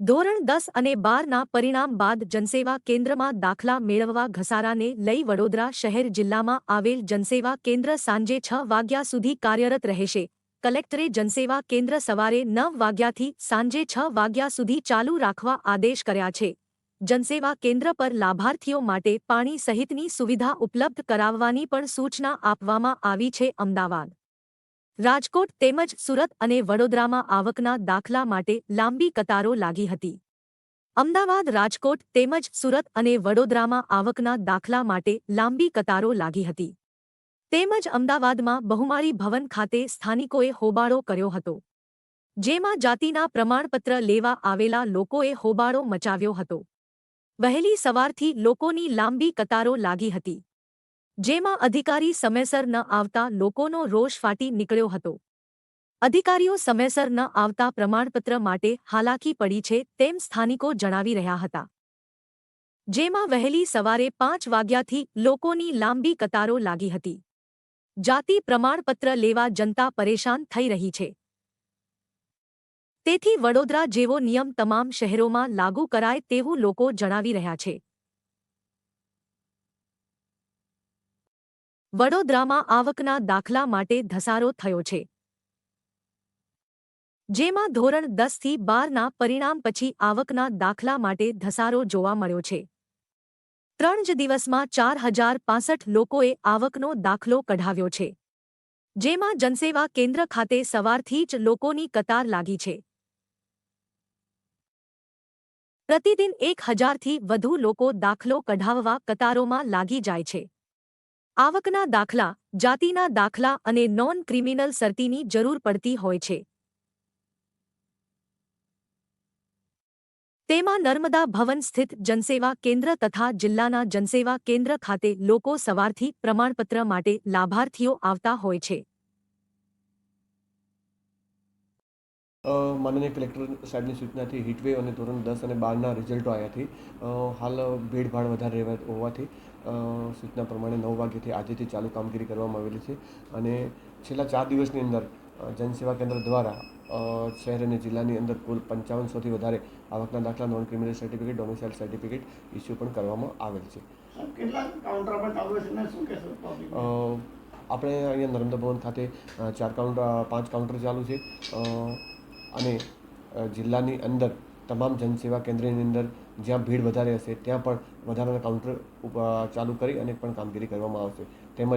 ધોરણ દસ અને બારના પરિણામ બાદ જનસેવા કેન્દ્રમાં દાખલા મેળવવા ઘસારાને લઈ વડોદરા શહેર જિલ્લામાં આવેલ જનસેવા કેન્દ્ર સાંજે છ વાગ્યા સુધી કાર્યરત રહેશે. કલેક્ટરે જનસેવા કેન્દ્ર સવારે નવ વાગ્યાથી સાંજે છ વાગ્યા સુધી ચાલુ રાખવા આદેશ કર્યા છે. જનસેવા કેન્દ્ર પર લાભાર્થીઓ માટે પાણી સહિતની સુવિધા ઉપલબ્ધ કરાવવાની પણ સૂચના આપવામાં આવી છે અમદાવાદ. રાજકોટ તેમજ સુરત અને વડોદરામાં આવકના દાખલા માટે લાંબી કતારો લાગી હતી. અમદાવાદ, રાજકોટ તેમજ સુરત અને વડોદરામાં આવકના દાખલા માટે લાંબી કતારો લાગી હતી. તેમજ અમદાવાદમાં બહુમાળી ભવન ખાતે સ્થાનિકોએ હોબાળો કર્યો હતો. જેમાં જાતિના પ્રમાણપત્ર લેવા આવેલા લોકોએ હોબાળો મચાવ્યો હતો. વહેલી સવારથી લોકોની લાંબી કતારો લાગી હતી. જેમાં અધિકારી સમયસર ન આવતા લોકોનો રોષ ફાટી નીકળ્યો હતો. અધિકારીઓ સમયસર ન આવતા પ્રમાણપત્ર માટે હાલાકી પડી છે તેમ સ્થાનિકો જણાવી રહ્યા હતા. જેમાં વહેલી સવારે પાંચ વાગ્યાથી લોકોની લાંબી કતારો લાગી હતી. જાતિ પ્રમાણપત્ર લેવા જનતા પરેશાન થઈ રહી છે. તેથી વડોદરા જેવો નિયમ તમામ શહેરોમાં લાગુ કરાય તેવું લોકો જણાવી રહ્યા છે. વડોદરામાં આવકના દાખલા માટે ધસારો થયો છે. જેમાં ધોરણ દસથી બારના પરિણામ પછી આવકના દાખલા માટે ધસારો જોવા મળ્યો છે. ત્રણ જ દિવસમાં ચાર હજાર પાસઠ લોકોએ આવકનો દાખલો કઢાવ્યો છે. જેમાં જનસેવા કેન્દ્ર ખાતે સવારથી જ લોકોની કતાર લાગી છે. પ્રતિદિન એક હજારથી વધુ લોકો દાખલો કઢાવવા કતારોમાં લાગી જાય છે. આવકના દાખલા, જાતિના દાખલા અને નોન ક્રિમિનલ સર્તીની જરૂર પડતી હોય છે. તેમાં નર્મદા ભવન સ્થિત જનસેવા કેન્દ્ર તથા જિલ્લાના જનસેવા કેન્દ્ર ખાતે લોકો સવારથી પ્રમાણપત્ર માટે લાભાર્થીઓ આવતા હોય છે. માનનીય કલેક્ટર સાહેબની સૂચનાથી હીટવેવ અને ધોરણ દસ અને બારના રિઝલ્ટો આવ્યાથી હાલ ભીડભાડ વધારે રહેવા હોવાથી સૂચના પ્રમાણે નવ વાગ્યાથી આજેથી ચાલુ કામગીરી કરવામાં આવેલી છે. અને છેલ્લા ચાર દિવસની અંદર જનસેવા કેન્દ્ર દ્વારા શહેર અને જિલ્લાની અંદર કુલ પંચાવનસોથી વધારે આવકના દાખલા non criminal certificate domicile certificate issue પણ કરવામાં આવેલ છે. આપણે અહીંયા નર્મદા ભવન ખાતે ચાર કાઉન્ટર પાંચ કાઉન્ટર ચાલુ છે. અને જિલ્લાની અંદર તમામ જનસેવા કેન્દ્રની અંદર જ્યાં ભીડ વધારે હશે, ત્યાં પણ વધારાના કાઉન્ટર ચાલુ કરી અને પણ કામગીરી કરવામાં આવશે. તેમજ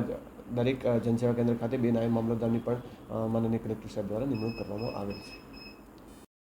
દરેક જનસેવા કેન્દ્ર ખાતે બે નાયબ મામલતદારની પણ માનનીય કલેક્ટર સાહેબ દ્વારા નિમણૂક કરવામાં આવેલ છે.